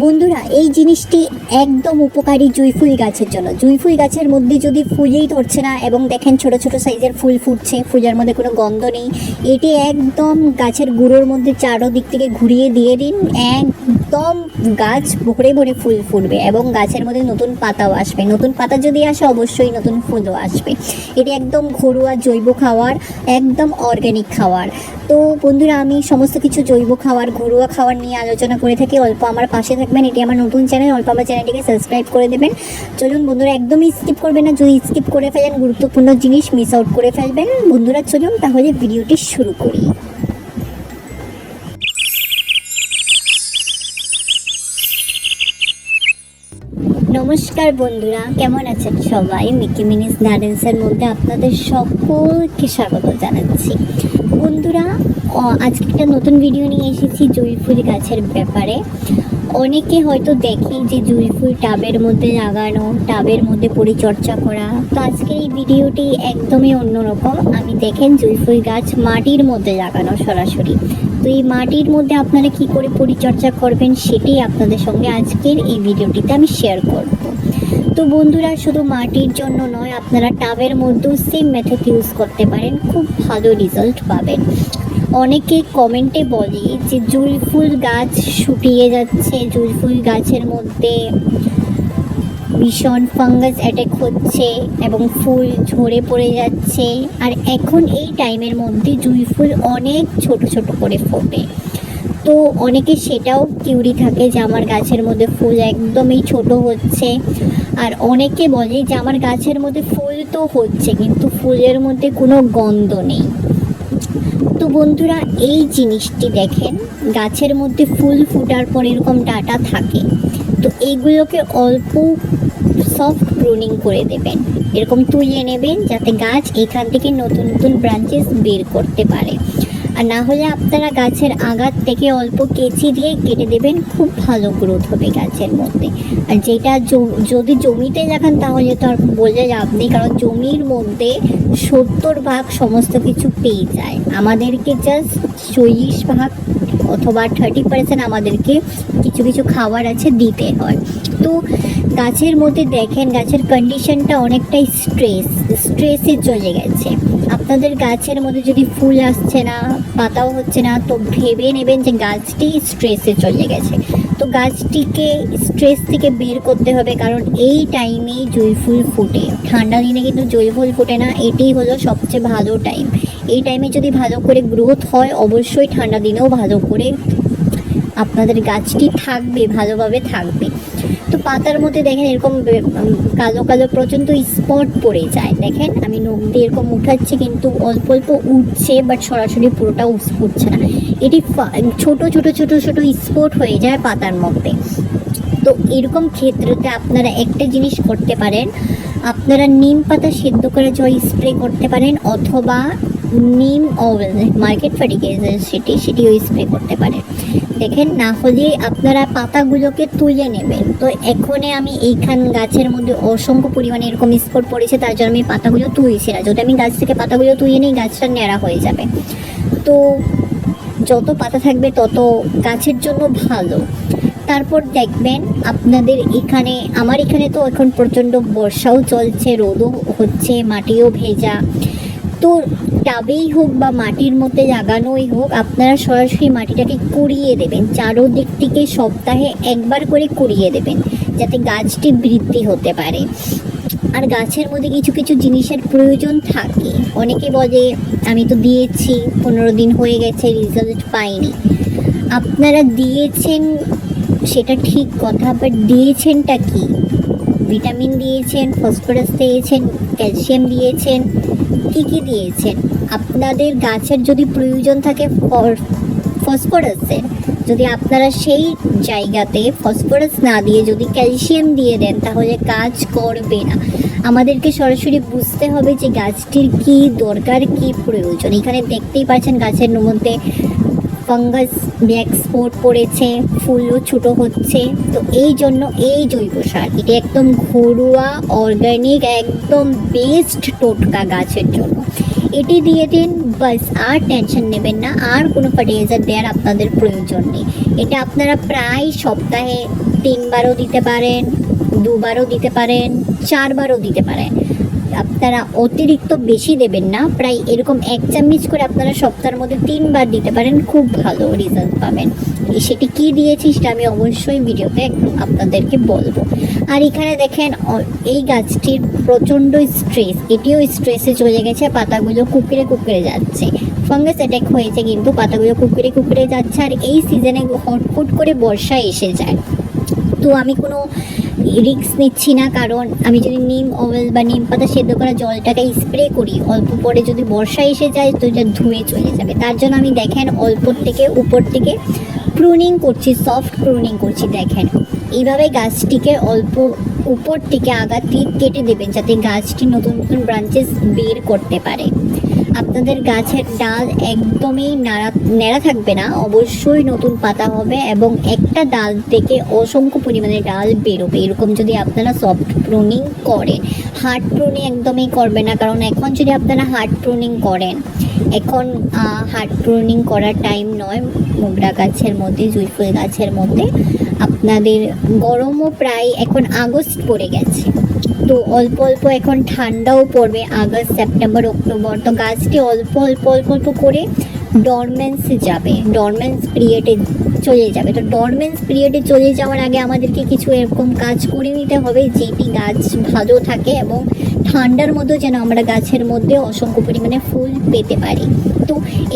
বন্ধুরা, এই জিনিসটি একদম উপকারী জুঁইফুল গাছের জন্য। জুঁইফুল গাছের মধ্যে যদি ফুলেই ধরছে না এবং দেখেন ছোট ছোট সাইজের ফুল ফুটছে, ফুলের মধ্যে কোনো গন্ধ নেই, এটি একদম গাছের গুঁড়োর মধ্যে চারোদিক থেকে ঘুরিয়ে দিয়ে দিন, একদম গাছ ভরে ভরে ফুল ফুটবে এবং গাছের মধ্যে নতুন পাতাও আসবে। নতুন পাতা যদি আসে, অবশ্যই নতুন ফুলও আসবে। এটি একদম ঘরোয়া জৈব খাওয়ার, একদম অর্গ্যানিক খাবার তো বন্ধুরা, আমি সমস্ত কিছু জৈব খাবার ঘরোয়া খাওয়ার নিয়ে আলোচনা করে থাকি। অল্প আমার পাশে থাকবেন, এটি আমার নতুন চ্যানেল অল্প আমার চ্যানেলটিকে সাবস্ক্রাইব করে দেবেন। চলুন বন্ধুরা, একদমই স্কিপ করবেন না, যদি স্কিপ করে ফেলেন, গুরুত্বপূর্ণ জিনিস মিস আউট করে ফেলবেন। বন্ধুরা, চলুন তাহলে ভিডিওটি শুরু করি। নমস্কার বন্ধুরা, কেমন আছেন সবাই? মিকি মিনিস গার্ডেন্সের মধ্যে আপনাদের সকলকে স্বাগত জানাচ্ছি। বন্ধুরা আজকে একটা নতুন ভিডিও নিয়ে এসেছি জুঁই ফুল গাছের ব্যাপারে। অনেকে হয়তো দেখি যে জুঁই ফুল টাবের মধ্যে লাগানো, টাবের মধ্যে পরিচর্যা করা। তো আজকের এই ভিডিওটি একদমই অন্যরকম। আমি দেখেন জুঁই ফুল গাছ মাটির মধ্যে লাগানো সরাসরি। তো এই মাটির মধ্যে আপনারা কি করে পরিচর্যা করবেন সেটাই আপনাদের সঙ্গে আজকের এই ভিডিওটিতে আমি শেয়ার করব। তো বন্ধুরা, শুধু মাটির জন্য নয়, আপনারা টাবের মধ্যেও সেম মেথড ইউজ করতে পারেন। খুব ভালো রেজাল্ট পাবেন। অনেকে কমেন্টে বলে যে জুঁই ফুল গাছ শুকিয়ে যাচ্ছে, জুঁই ফুল গাছের মধ্যে ভীষণ ফাঙ্গাস অ্যাটাক হচ্ছে এবং ফুল ঝরে পড়ে যাচ্ছে। আর এখন এই টাইমের মধ্যে জুঁই ফুল অনেক ছোট ছোট করে ফোটে। তো অনেকে সেটাও কিউরি থাকে যে আমার গাছের মধ্যে ফুল একদমই ছোট হচ্ছে। আর অনেকে বলে যে আমার গাছের মধ্যে ফুল তো হচ্ছে, কিন্তু ফুলের মধ্যে কোনো গন্ধ নেই। তো বন্ধুরা, এই জিনিসটি দেখেন, গাছের মধ্যে ফুল ফুটার পর এরকম ডাটা থাকে। তো এইগুলোকে অল্প সফট প্রুনিং করে দেবেন। এরকম তুলে নেবেন যাতে গাছ এখান থেকে নতুন নতুন ব্রাঞ্চেস বের করতে পারে। আর না হলে আপনারা গাছের আগার থেকে অল্প কেচি দিয়ে কেটে দেবেন, খুব ভালো গ্রোথ হবে গাছের মধ্যে। আর যেটা যদি জমিতে লাগান তাহলে তো আর বলে লাভ নেই, কারণ জমির মধ্যে সত্তর ভাগ সমস্ত কিছু পেয়ে যায়। আমাদেরকে জাস্ট চল্লিশ ভাগ অথবা থার্টি পার্সেন্ট আমাদেরকে কিছু কিছু খাবার আছে দিতে হয়। তো গাছের মধ্যে দেখেন, গাছের কন্ডিশনটা অনেকটাই স্ট্রেস স্ট্রেসে চলে গেছে। আপনাদের গাছের মধ্যে যদি ফুল আসছে না, পাতাও হচ্ছে না, তো ভেবে নেবেন যে গাছটি স্ট্রেসে চলে গেছে। তো গাছটিকে স্ট্রেস থেকে বের করতে হবে, কারণ এই টাইমে জুঁই ফুল ফুটে। ঠান্ডা দিনে কিন্তু জুঁই ফুল ফুটে না, এটাই হলো সবচেয়ে ভালো টাইম এই টাইমে যদি ভালো করে গ্রোথ হয়, অবশ্যই ঠান্ডা দিনেও ভালো করে আপনাদের গাছটি থাকবে, ভালোভাবে থাকবে। তো পাতার মধ্যে দেখেন এরকম কালো কালো পর্যন্ত স্পট পড়ে যায়। দেখেন, আমি নখ দিয়ে এরকম উঠাচ্ছি কিন্তু অল্প অল্প উঠছে বাট সরাসরি পুরোটা উঠছে না। এটি ছোট ছোট ছোট ছোট স্পট হয়ে যায় পাতার মধ্যে। তো এরকম ক্ষেত্রেতে আপনারা একটা জিনিস করতে পারেন, আপনারা নিম পাতা সেদ্ধ করে জল স্প্রে করতে পারেন, অথবা নিম অয়েল মার্কেট ফার্টিলাইজার সেটি, সেটিও স্প্রে করতে পারেন। দেখেন, না হলে আপনারা পাতাগুলোকে তুলে নেবেন। তো এখনে আমি এইখান গাছের মধ্যে অসংখ্য পরিমাণে এরকম স্পট পড়েছে, তার জন্য আমি পাতাগুলো তুলছি না। যদি আমি গাছ থেকে পাতাগুলো তুলে নিই, গাছটা ন্যাড়া হয়ে যাবে। তো যত পাতা থাকবে, তত গাছের জন্য ভালো। তারপর দেখবেন, আপনাদের এখানে, আমার এখানে তো এখন প্রচণ্ড বর্ষাও চলছে, রোদও হচ্ছে, মাটিও ভেজা। তো টাবেই হোক বা মাটির মধ্যে লাগানোই হোক, আপনারা সরাসরি মাটিটাকে কুড়িয়ে দেবেন। চারোদিক থেকে সপ্তাহে একবার করে কুড়িয়ে দেবেন, যাতে গাছটি বৃদ্ধি হতে পারে। আর গাছের মধ্যে কিছু কিছু জিনিসের প্রয়োজন থাকে। অনেকে বলে, আমি তো দিয়েছি, পনেরো দিন হয়ে গেছে রেজাল্ট পাইনি। আপনারা দিয়েছেন, সেটা ঠিক কথা বাট দিয়েছেনটা কি? ভিটামিন দিয়েছেন, ফসফরাস দিয়েছেন, ক্যালসিয়াম দিয়েছেন কি কি দিয়েছেন। আপনাদের গাছের যদি প্রয়োজন থাকে ফর- ফসফরাসের যদি আপনারা সেই জায়গাতে ফসফরাস না দিয়ে যদি ক্যালসিয়াম দিয়ে দেন, তাহলে কাজ করবে না। আমাদেরকে সরাসরি বুঝতে হবে যে গাছটির কি দরকার, কি প্রয়োজন। এখানে দেখতেই পাচ্ছেন গাছের মধ্যে ফাঙ্গাস ব্ল্যাক স্পট পড়েছে ফুলও ছোটো হচ্ছে। তো এই জন্য এই জৈব সার, এটি একদম ঘরোয়া অর্গানিক একদম বেস্ট টোটকা গাছের জন্য। এটি দিয়ে দিন, বাস আর টেনশন নেবেন না, আর কোনো ফার্টিলাইজার দেওয়ার আপনাদের প্রয়োজন নেই। এটা আপনারা প্রায় সপ্তাহে তিনবারও দিতে পারেন, দুবারও দিতে পারেন, চারবারও দিতে পারেন। আপনারা অতিরিক্ত বেশি দেবেন না। প্রায় এরকম এক চামচ করে আপনারা সপ্তাহের মধ্যে তিনবার দিতে পারেন। খুব ভালো রেজাল্ট পাবেন। সেটি কি দিয়েছি সেটা আমি অবশ্যই ভিডিওতে আপনাদেরকে বলব। আর এখানে দেখেন এই গাছটির প্রচণ্ড স্ট্রেস এটিও স্ট্রেসে চলে গেছে, পাতাগুলো কুকড়ে কুকড়ে যাচ্ছে। ফাঙ্গাস অ্যাটাক হয়েছে কিন্তু পাতাগুলো কুকড়ে কুকড়ে যাচ্ছে। আর এই সিজনে হটফুট করে বর্ষা এসে যায়। তো আমি কোনো রিস্ক নিচ্ছি না, কারণ আমি যদি নিম অয়েল বা নিম পাতা সেদ্ধ করা জলটাকে স্প্রে করি, অল্প পরে যদি বর্ষা এসে যায় তো যা ধুয়ে চলে যাবে। তার জন্য আমি দেখেন অল্প থেকে উপর থেকে প্রুনিং করছি সফট প্রুনিং করছি, দেখেন। এইভাবে গাছটিকে অল্প উপর থেকে থেকে কেটে দেবেন, যাতে গাছটি নতুন নতুন ব্রাঞ্চেস বের করতে পারে। আপনাদের গাছের ডাল একদমই নাড়া নেড়া থাকবে না। অবশ্যই নতুন পাতা হবে এবং একটা ডাল থেকে অসংখ্য পরিমাণে ডাল বেরোবে। এরকম যদি আপনারা সফট প্রুনিং করেন হার্ড প্রুনিং একদমই করবে না, কারণ এখন যদি আপনারা হার্ড প্রুনিং করেন, এখন হার্ড প্রুনিং করার টাইম নয় মোগরা গাছের মধ্যে জুঁইফুল গাছের মধ্যে। আপনাদের গরমও প্রায় এখন আগস্ট পড়ে গেছে। তো অল্প অল্প এখন ঠান্ডাও পড়বে, আগস্ট, সেপ্টেম্বর, অক্টোবর। তো গাছটি অল্প অল্প অল্প অল্প করে ডরমেন্সে যাবে ডরমেন্স পিরিয়ডে চলে যাবে। তো ডরমেন্স পিরিয়ডে চলে যাওয়ার আগে আমাদেরকে কিছু এরকম কাজ করে নিতে হবে যেটি গাছ ভালো থাকে এবং ঠান্ডার মধ্যে যেন আমরা গাছের মধ্যে অসংখ্য পরিমাণে ফুল পেতে পারি।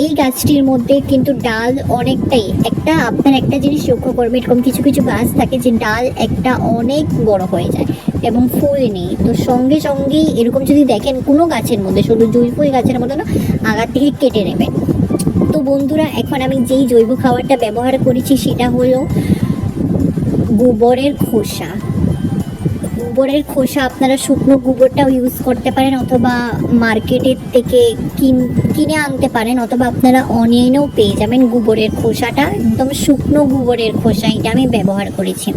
এই গাছটির মধ্যে কিন্তু ডাল অনেকটাই, একটা আপনার একটা জিনিস লক্ষ্য করবে, এরকম কিছু কিছু গাছ থাকে যে ডাল একটা অনেক বড় হয়ে যায় এবং ফুল নেই। তো সঙ্গে সঙ্গেই এরকম যদি দেখেন কোনো গাছের মধ্যে, শুধু ফুল গাছের মতো না, আগার থেকে কেটে নেবেন। তো বন্ধুরা, এখন আমি যেই জৈব খাবারটা ব্যবহার করেছি সেটা হলো গোবরের খোসা। গোবরের খোসা, আপনারা শুকনো গোবরটাও ইউজ করতে পারেন অথবা মার্কেটের থেকে কিন- আনতে পারেন অথবা আপনারা অনলাইনেও পেয়ে যাবেন গোবরের খোসাটা, একদম শুকনো গোবরের খোসা এটা আমি ব্যবহার করেছি।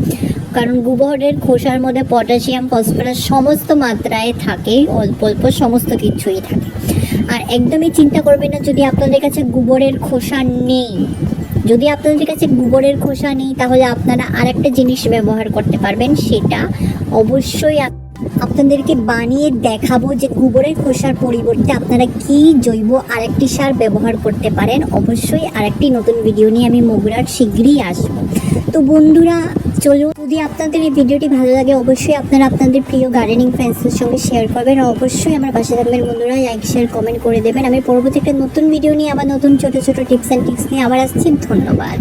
কারণ গোবরের খোসার মধ্যে পটাশিয়াম, ফসফরাস সমস্ত মাত্রায় থাকে, অল্প অল্প সমস্ত কিছুই থাকে। আর একদমই চিন্তা করবেন না যদি আপনাদের কাছে গোবরের খোসা নেই। যদি আপনাদের কাছে গোবরের খোসা নেই, তাহলে আপনারা আরেকটা জিনিস ব্যবহার করতে পারবেন, সেটা অবশ্যই আপনাদেরকে বানিয়ে দেখাবো যে গোবরের খোসার পরিবর্তে আপনারা কি জৈব আরেকটি সার ব্যবহার করতে পারেন। অবশ্যই আরেকটি নতুন ভিডিও নিয়ে আমি মোগরার শীঘ্রই আসব। তো বন্ধুরা চলো যদি আপনাদের এই ভিডিওটি ভালো লাগে, অবশ্যই আপনারা আপনাদের প্রিয় গার্ডেনিং ফ্রেন্ডসের সঙ্গে শেয়ার করবেন অবশ্যই আমার পাশে থাকবেন বন্ধুরা লাইক শেয়ার কমেন্ট করে দেবেন। আমি পরবর্তী একটা নতুন ভিডিও নিয়ে, আবার নতুন ছোট ছোট টিপস অ্যান্ড টিপস নিয়ে আবার আসছি। ধন্যবাদ।